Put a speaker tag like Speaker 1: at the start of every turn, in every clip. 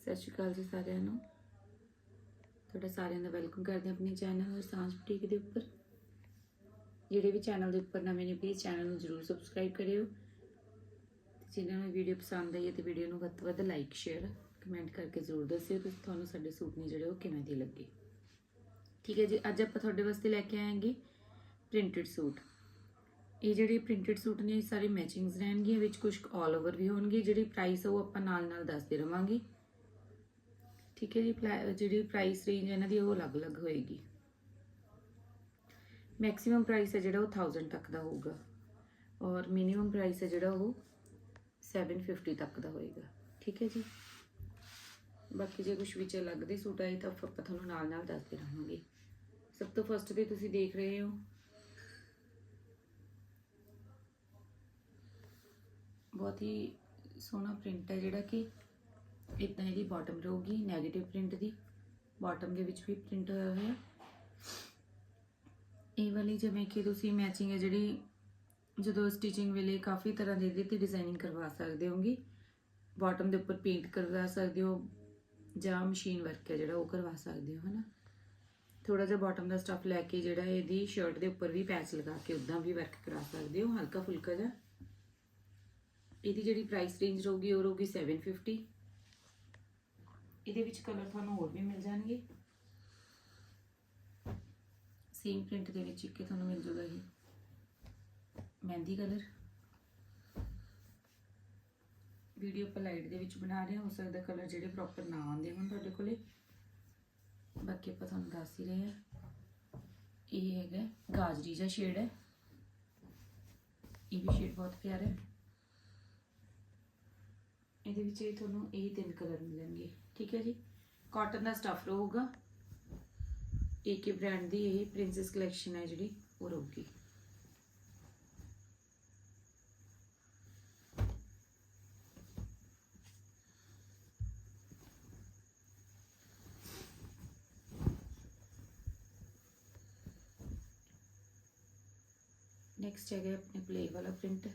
Speaker 1: ਸਤਿ ਸ਼੍ਰੀ ਅਕਾਲ ਜੀ ਸਾਰਿਆਂ ਨੂੰ। ਤੁਹਾਡਾ ਸਾਰਿਆਂ ਦਾ ਵੈਲਕਮ ਕਰਦੇ ਹਾਂ ਆਪਣੇ ਚੈਨਲ ਹਰਸਾਂਝ ਬੁਟੀਕ ਦੇ ਉੱਪਰ। ਜਿਹੜੇ ਵੀ ਚੈਨਲ ਦੇ ਉੱਪਰ ਨਵੇਂ ਨੇ ਪਲੀਜ਼ ਚੈਨਲ ਨੂੰ ਜਰੂਰ ਸਬਸਕ੍ਰਾਈਬ ਕਰਿਓ। ਤੇ ਜਿਨ੍ਹਾਂ ਨੂੰ ਵੀਡੀਓ ਪਸੰਦ ਆਈ ਹੈ ਤੇ ਵੀਡੀਓ ਨੂੰ ਵੱਧ ਤੋਂ ਵੱਧ ਲਾਈਕ ਸ਼ੇਅਰ ਕਮੈਂਟ ਕਰਕੇ ਜ਼ਰੂਰ ਦੱਸਿਓ ਕਿ ਤੁਹਾਨੂੰ ਸਾਡੇ ਸੂਟ ਨੇ ਜਿਹੜੇ ਉਹ ਕਿਵੇਂ ਦੀ ਲੱਗੇ। ਠੀਕ ਹੈ ਜੀ, ਅੱਜ ਆਪਾਂ ਤੁਹਾਡੇ ਵਾਸਤੇ ਲੈ ਕੇ ਆਏਗੇ ਪ੍ਰਿੰਟਡ ਸੂਟ। ਇਹ ਜਿਹੜੇ ਪ੍ਰਿੰਟਡ ਸੂਟ ਨੇ, ਇਹ ਸਾਰੇ ਮੈਚਿੰਗਸ ਰਹਿਣਗੀਆਂ, ਵਿੱਚ ਕੁਝ ਆਲ ਓਵਰ ਵੀ ਹੋਣਗੇ, ਜਿਹੜੀ ਪ੍ਰਾਈਸ ਉਹ ਆਪਾਂ ਨਾਲ ਨਾਲ ਦੱਸਦੇ ਰਵਾਂਗੇ। ਠੀਕ ਹੈ ਜੀ, ਪਲਾ- ਜਿਹੜੀ ਪ੍ਰਾਈਸ ਰੇਂਜ ਇਹਨਾਂ ਦੀ ਉਹ ਅਲੱਗ-ਅਲੱਗ ਹੋਏਗੀ। ਮੈਕਸਿਮਮ ਪ੍ਰਾਈਸ ਹੈ ਜਿਹੜਾ ਉਹ 1000 ਤੱਕ ਦਾ ਹੋਊਗਾ। ਔਰ ਮਿਨੀਮਮ ਪ੍ਰਾਈਸ ਹੈ ਜਿਹੜਾ ਉਹ 750 ਤੱਕ ਦਾ ਹੋਏਗਾ। ਠੀਕ ਹੈ ਜੀ? ਬਾਕੀ ਜੇ ਕੁਝ ਵਿੱਚ ਅਲੱਗ ਦੇ ਸੂਟ ਆਏ ਤਾਂ ਆਪਾਂ ਤੁਹਾਨੂੰ ਨਾਲ ਨਾਲ ਦੱਸਦੇ ਰਹਾਂਗੇ। ਸਭ ਤੋਂ ਫਸਟ ਤੇ ਤੁਸੀਂ ਦੇਖ ਰਹੇ ਹੋ। ਬਹੁਤ ਹੀ ਸੋਹਣਾ ਪ੍ਰਿੰਟ ਹੈ ਜਿਹੜਾ ਕਿ ਇਦਾਂ ਇਹਦੀ ਬਾਟਮ ਰਹੂਗੀ 네ਗੇਟਿਵ ਪ੍ਰਿੰਟ ਦੀ। ਬਾਟਮ ਦੇ ਵਿੱਚ ਵੀ ਪ੍ਰਿੰਟ ਹੋਇਆ ਹੋਇਆ। ਇਹ ਵਾਲੀ ਜਿਵੇਂ ਕਿ ਤੁਸੀਂ ਮੈਚਿੰਗ ਹੈ ਜਿਹੜੀ ਜਦੋਂ ਸਟਿਚਿੰਗ ਵੇਲੇ ਕਾਫੀ ਤਰ੍ਹਾਂ ਦੇ ਇਹਦੇ ਤੇ ਡਿਜ਼ਾਈਨਿੰਗ ਕਰਵਾ ਸਕਦੇ ਹੋਗੇ ਬਾਟਮ ਦੇ ਉੱਪਰ ਪੇਂਟ ਕਰਵਾ ਸਕਦੇ ਹੋ, ਜਾਂ ਮਸ਼ੀਨ ਵਰਕ ਹੈ ਜਿਹੜਾ ਉਹ ਕਰਵਾ ਸਕਦੇ ਹੋ, ਹਨਾ। ਥੋੜਾ ਜਿਹਾ ਬਾਟਮ ਦਾ ਸਟਫ ਲੈ ਕੇ ਜਿਹੜਾ ਇਹਦੀ ਸ਼ਰਟ ਦੇ ਉੱਪਰ ਵੀ ਪੈਚ ਲਗਾ ਕੇ ਉਦਾਂ ਵੀ ਵਰਕ ਕਰਾ ਸਕਦੇ ਹੋ, ਹਲਕਾ ਫੁਲਕਾ ਜਿਹਾ। ਇਹਦੀ ਜਿਹੜੀ ਪ੍ਰਾਈਸ ਰੇਂਜ ਰਹੂਗੀ ਉਹ ਰਹੂਗੀ 750 ਇਹਦੇ ਵਿੱਚ ਕਲਰ ਤੁਹਾਨੂੰ ਹੋਰ ਵੀ ਮਿਲ ਜਾਣਗੇ। ਸੇਮ ਪ੍ਰਿੰਟ ਦੇ ਵਿੱਚ ਇੱਕ ਤੁਹਾਨੂੰ ਮਿਲ ਜੂਗਾ ਇਹ। ਮਹਿੰਦੀ ਕਲਰ ਵੀਡੀਓ ਆਪਾਂ ਲਾਈਟ ਦੇ ਵਿੱਚ ਬਣਾ ਰਹੇ ਹਾਂ, ਹੋ ਸਕਦਾ ਕਲਰ ਜਿਹੜੇ ਪ੍ਰੋਪਰ ਨਾ ਆਉਂਦੇ ਹੋਣ ਤੁਹਾਡੇ ਕੋਲੇ। ਬਾਕੀ ਆਪਾਂ ਤੁਹਾਨੂੰ ਦੱਸ ਹੀ ਰਹੇ ਹਾਂ। ਇਹ ਹੈਗਾ ਗਾਜਰੀ ਜਿਹਾ ਸ਼ੇਡ ਹੈ। ਇਹ ਵੀ ਸ਼ੇਡ ਬਹੁਤ ਪਿਆਰਾ ਹੈ। ਇਹਦੇ ਵਿੱਚ ਇਹ ਤੁਹਾਨੂੰ ਇਹ ਤਿੰਨ ਕਲਰ ਮਿਲਣਗੇ। ਠੀਕ ਹੈ ਜੀ? ਕਾਟਨ ਦਾ ਸਟਫ ਰਹੂਗਾ। ਏਕੇ ਬ੍ਰਾਂਡ ਦੀ ਇਹ ਪ੍ਰਿੰਸੈਸ ਕਲੈਕਸ਼ਨ ਹੈ ਜਿਹੜੀ, ਉਹ ਰਹੂਗੀ। ਨੈਕਸਟ ਹੈਗਾ ਆਪਣੇ ਪਲੇ ਵਾਲਾ ਪ੍ਰਿੰਟ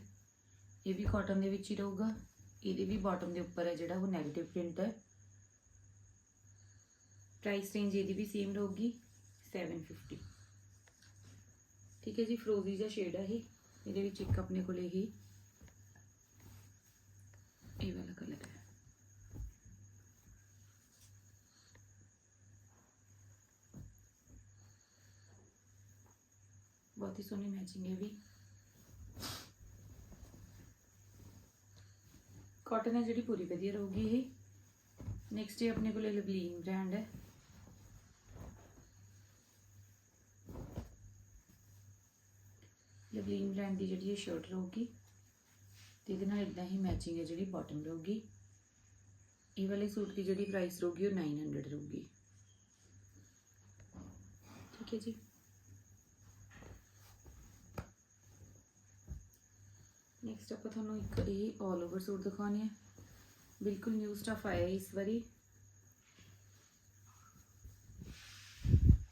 Speaker 1: ਇਹ ਵੀ ਕਾਟਨ ਦੇ ਵਿੱਚ ਹੀ ਰਹੂਗਾ। ਇਹਦੇ ਵੀ ਬਾਟਮ ਦੇ ਉੱਪਰ ਹੈ ਜਿਹੜਾ ਉਹ 네ਗੇਟਿਵ ਪ੍ਰਿੰਟ ਹੈ। ਪ੍ਰਾਈਸ ਰੇਂਜ ਇਹਦੀ ਵੀ ਸੇਮ ਰਹੂਗੀ 750 ਠੀਕ ਹੈ ਜੀ ਫਰੋਜ਼ੀ ਜਿਹਾ ਸ਼ੇਡ ਹੈ ਇਹ। ਇਹਦੇ ਵਿੱਚ ਇੱਕ ਆਪਣੇ ਕੋਲ ਇਹ। ਇਹ ਵਾਲਾ ਕਲਰ ਹੈ। ਬਹੁਤ ਹੀ ਸੋਹਣੀ ਮੈਚਿੰਗ ਹੈ ਕਾਟਨ ਹੈ ਜਿਹੜੀ ਪੂਰੀ ਵਧੀਆ ਰਹੂਗੀ ਇਹ। ਨੈਕਸਟ ਹੈ ਆਪਣੇ ਕੋਲੇ ਲਵਲੀਨ ਬ੍ਰਾਂਡ ਹੈ। ਲਵਲੀਨ ਬ੍ਰਾਂਡ ਦੀ ਜਿਹੜੀ ਇਹ ਸ਼ਰਟ ਰਹੂਗੀ, ਤੇ ਇਹਦੇ ਨਾਲ ਇਦਾਂ ਹੀ ਮੈਚਿੰਗ ਹੈ ਜਿਹੜੀ ਬਾਟਮ ਰਹੂਗੀ। ਇਹ ਵਾਲੇ ਸੂਟ ਦੀ ਜਿਹੜੀ ਪ੍ਰਾਈਸ ਰਹੂਗੀ ਉਹ 900 ਰਹੂਗੀ। ਠੀਕ ਹੈ ਜੀ। ਨੈਕਸਟ ਆਪਾਂ ਤੁਹਾਨੂੰ ਇੱਕ ਇਹ 올 ਓਵਰ ਸੂਟ ਦਿਖਾਉਣੇ ਆ। ਬਿਲਕੁਲ ਨਿਊ ਸਟਫ ਆਇਆ ਇਸ ਵਾਰੀ।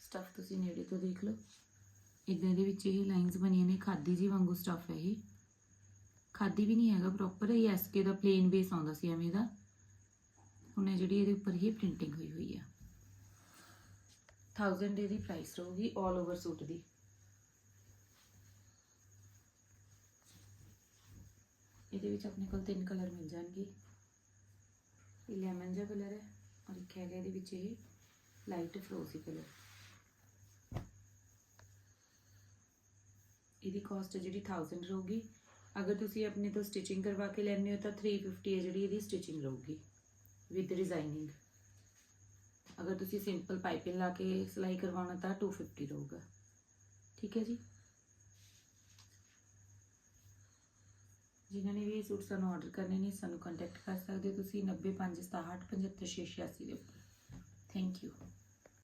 Speaker 1: ਸਟਫ ਤੁਸੀਂ ਨੇੜੇ ਤੋਂ ਦੇਖ ਲਓ। ਇਦਾਂ ਦੇ ਵਿੱਚ ਇਹ ਲਾਈਨਸ ਬਣੀਆਂ ਨੇ, ਖਾਦੀ ਜੀ ਵਾਂਗੂ ਸਟਫ ਹੈ ਇਹ। ਖਾਦੀ ਵੀ ਨਹੀਂ ਹੈਗਾ ਪ੍ਰੋਪਰ ਇਹ ਐਸਕੇ ਦਾ ਪਲੇਨ ਬੇਸ ਆਉਂਦਾ ਸੀ ਐਵੇਂ ਦਾ। ਹੁਣ ਇਹ ਜਿਹੜੀ ਇਹਦੇ ਉੱਪਰ ਹੀ ਪ੍ਰਿੰਟਿੰਗ ਹੋਈ ਹੋਈ ਆ। 1000 ਇਹਦੀ ਪ੍ਰਾਈਸ ਰਹੂਗੀ 올 ਓਵਰ ਸੂਟ ਦੀ। ਇਹਦੇ ਵਿੱਚ ਆਪਣੇ ਕੋਲ ਤਿੰਨ ਕਲਰ ਮਿਲ ਜਾਣਗੇ। ਇਹ ਲੈਮਨ ਜਿਹਾ ਕਲਰ ਹੈ ਔਰ ਇੱਕ ਹੈਗਾ ਇਹਦੇ ਵਿੱਚ ਇਹ ਲਾਈਟ ਫਰੋਜ਼ੀ ਕਲਰ। ਇਹਦੀ ਕਾਸਟ ਜਿਹੜੀ 1000 ਰਹੂਗੀ। ਅਗਰ ਤੁਸੀਂ ਆਪਣੇ ਤੋਂ ਸਟਿਚਿੰਗ ਕਰਵਾ ਕੇ ਲੈਣੇ ਹੋ ਤਾਂ 350 ਹੈ ਜਿਹੜੀ ਇਹਦੀ ਸਟਿਚਿੰਗ ਰਹੂਗੀ ਵਿਦ ਡਿਜ਼ਾਈਨਿੰਗ ਅਗਰ ਤੁਸੀਂ ਸਿੰਪਲ ਪਾਈਪਿੰਗ ਲਾ ਕੇ ਸਿਲਾਈ ਕਰਵਾਉਣਾ ਤਾਂ 250 ਰਹੂਗਾ। ਠੀਕ ਹੈ ਜੀ? ਜਿਨ੍ਹਾਂ ਨੇ ਵੀ ਇਹ ਸੂਟ ਸਾਨੂੰ ਆਰਡਰ ਕਰਨੇ ਨੇ, ਸਾਨੂੰ ਕੰਟੈਕਟ ਕਰ ਸਕਦੇ ਹੋ ਤੁਸੀਂ 90567 75686 ਦੇ ਉੱਪਰ। Thank you